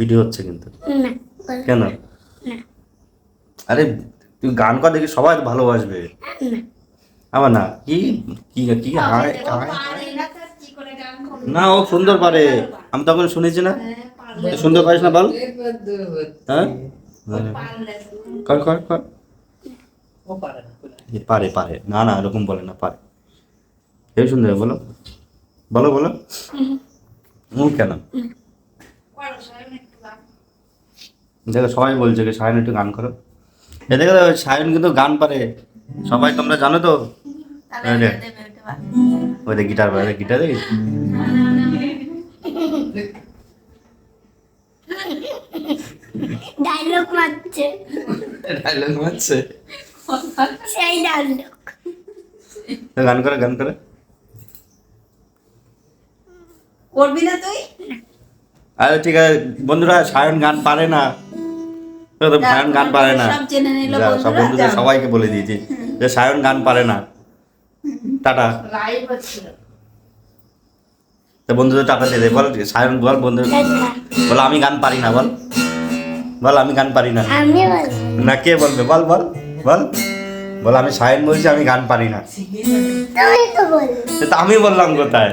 Video হচ্ছে কিন্তু। কেন? আরে তুই গান কর দেখি সবাই ভালোবাসবে। না। আবার না কি কি কি হায়। না ও সুন্দর পারে। আমি তখন শুনেছি না। সুন্দর পারিস না বল। হ্যাঁ? কর কর পারে পারে। না না এরকম বলে না পারে। হেবি সুন্দর বলো। বলো বলো। কেন? সবাই দেখো সবাই বলছে যে সায়ন একটু গান করো। এ দেখো সায়ন কিন্তু গান পারে। সবাই তোমরা জানো তো? ওই দেখ গিটার বাজে গিটার দেখি? ডায়লগ মারছে। ডায়লগ মারছে? সেই ডায়লগ। গান করে গান করে। করবি না তুই? আরে ঠিক আছে বন্ধুরা সায়ন গান পারে না। সায়ন গান পারে না। সব বন্ধুদের সবাইকে বলে দিয়েছি যে সায়ন গান পারে না। টাটা। তো বন্ধুদের টাটা দিয়ে দে বল সায়ন বল বন্ধু বল আমি গান পারি না বল। বল আমি গান পারি না। না কে বলবে? বল বল বল। বল আমি সায়ন বলছি আমি গান পারি না। তুমি তো বল সে তো আমি বললাম কোথায়?